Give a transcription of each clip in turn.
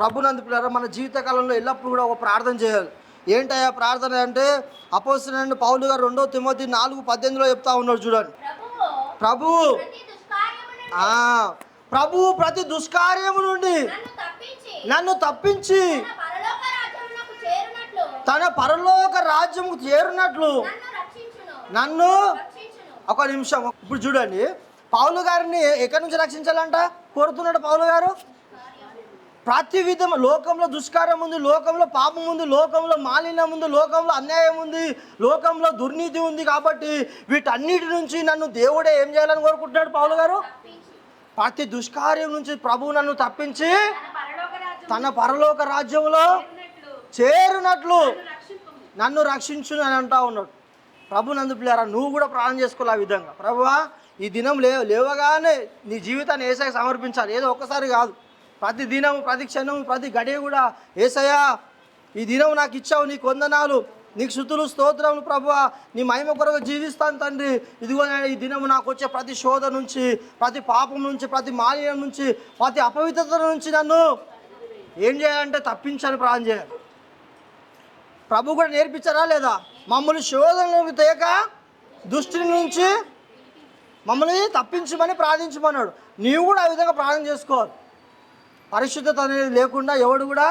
ప్రభునందు పిల్లరా మన జీవితకాలంలో ఎల్లప్పుడూ కూడా ఒక ప్రార్థన చేయాలి. ఏంటయ్యా ప్రార్థన అంటే అపోసిన పౌలు గారు రెండో తిమ్మతి నాలుగు పద్దెనిమిదిలో చెప్తా ఉన్నాడు చూడండి. ప్రభు ప్రభు ప్రతి దుష్కార్యము నుండి నన్ను తప్పించి తన పరలోక రాజ్యము చేరునట్లు నన్ను ఒక నిమిషం ఇప్పుడు చూడండి. పౌలు గారిని ఎక్కడి నుంచి రక్షించాలంట? కోరుతున్నాడు పౌలు గారు? ప్రతి విధం లోకంలో దుష్కారం ఉంది లోకంలో పాపం ఉంది లోకంలో మాలిన్యం ఉంది లోకంలో అన్యాయం ఉంది లోకంలో దుర్నీతి ఉంది కాబట్టి వీటన్నిటి నుంచి నన్ను దేవుడే ఏం చేయాలని కోరుకుంటున్నాడు పౌలు గారు? ప్రతి దుష్కార్యం నుంచి ప్రభువు నన్ను తప్పించి తన పరలోక రాజ్యంలో చేరునట్లు నన్ను రక్షించు అని అంటా ఉన్నాడు. ప్రభు నందు పిల్లారా నువ్వు కూడా ప్రాణం చేసుకోవాలి ఆ విధంగా. ప్రభువా ఈ దినం లే లేవగానే నీ జీవితాన్ని ఏసాకి సమర్పించాలి. ఏదో ఒక్కసారి కాదు. ప్రతి దినం ప్రతి క్షణం ప్రతి గడియ కూడా ఏసయ్యా ఈ దినం నాకు ఇచ్చావు నీకు వందనాలు నీకు శుతులు స్తోత్రములు ప్రభువ నీ మహిమ కొరకు జీవిస్తాను తండ్రి. ఇదిగో ఈ దినం నాకు వచ్చే ప్రతి శోధ నుంచి ప్రతి పాపం నుంచి ప్రతి మాలిన్యం నుంచి ప్రతి అపవిత్రత నుంచి నన్ను ఏం చేయాలంటే తప్పించాను ప్రాణం చేయాలి. ప్రభు కూడా నేర్పించారా లేదా? మమ్మల్ని శోధనలోకి తేక దుష్టి నుంచి మమ్మల్ని తప్పించమని ప్రార్థించమన్నాడు. నీవు కూడా ఆ విధంగా ప్రార్థన చేసుకోవాలి. పరిశుద్ధత అనేది లేకుండా ఎవడు కూడా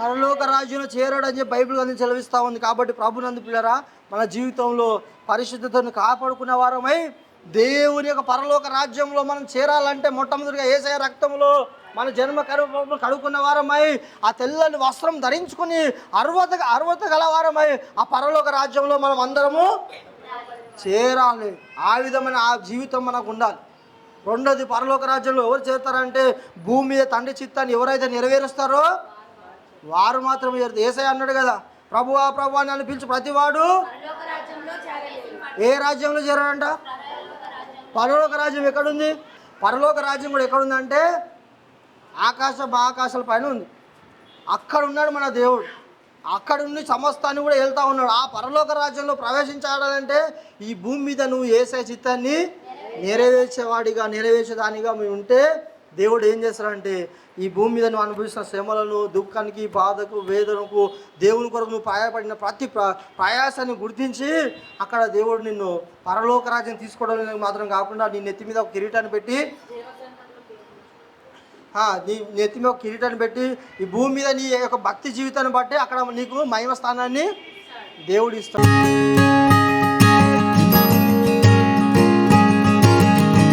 పరలోక రాజ్యంలో చేరాడు అని చెప్పి బైబిల్ అనేది సెలవిస్తూ ఉంది. కాబట్టి ప్రభునందు పిల్లరా మన జీవితంలో పరిశుద్ధతను కాపాడుకున్న వారమై దేవుని యొక్క పరలోక రాజ్యంలో మనం చేరాలంటే మొట్టమొదటిగా ఏసయ రక్తంలో మన జన్మ కరువు కడుక్కున్న వారమై ఆ తెల్లని వస్త్రం ధరించుకుని అర్వత అర్వత గల వారమై ఆ పరలోక రాజ్యంలో మనం అందరము చేరాలి. ఆ విధమైన ఆ జీవితం మనకు ఉండాలి. రెండోది పరలోక రాజ్యంలో ఎవరు చేరుతారంటే భూమి మీద తండ్రి చిత్తాన్ని ఎవరైతే నెరవేరుస్తారో వారు మాత్రం చేరుతారు. ఏసై అన్నాడు కదా ప్రభువా ప్రభువా నన్ను పిలిచి ప్రతివాడు ఏ రాజ్యంలో చేరాడంట? పరలోక రాజ్యం ఎక్కడుంది? పరలోక రాజ్యం కూడా ఎక్కడుందంటే ఆకాశ ఆకాశాల పైన ఉంది. అక్కడ ఉన్నాడు మన దేవుడు. అక్కడ ఉండి సమస్తాన్ని కూడా వెళ్తా ఉన్నాడు. ఆ పరలోక రాజ్యంలో ప్రవేశించాలంటే ఈ భూమి మీద నువ్వు వేసే చిత్తాన్ని నెరవేర్చేవాడిగా నెరవేర్చేదానిగా మేము ఉంటే దేవుడు ఏం చేస్తాడంటే ఈ భూమి మీద నువ్వు అనుభవిస్తున్న శ్రమలను దుఃఖానికి బాధకు వేదనకు దేవుని కొరకు నువ్వు ప్రయాపడిన ప్రతి ప్ర- ప్రయాసాన్ని గుర్తించి అక్కడ దేవుడు నిన్ను పరలోక రాజ్యం తీసుకోవడం మాత్రం కాకుండా నీ నెత్తి మీద ఒక కిరీటాన్ని పెట్టి నీ నెత్తి మీద ఒక కిరీటాన్ని పెట్టి ఈ భూమి మీద నీ యొక్క భక్తి జీవితాన్ని బట్టి అక్కడ నీకు మహిమ స్థానాన్ని దేవుడు ఇస్తాడు.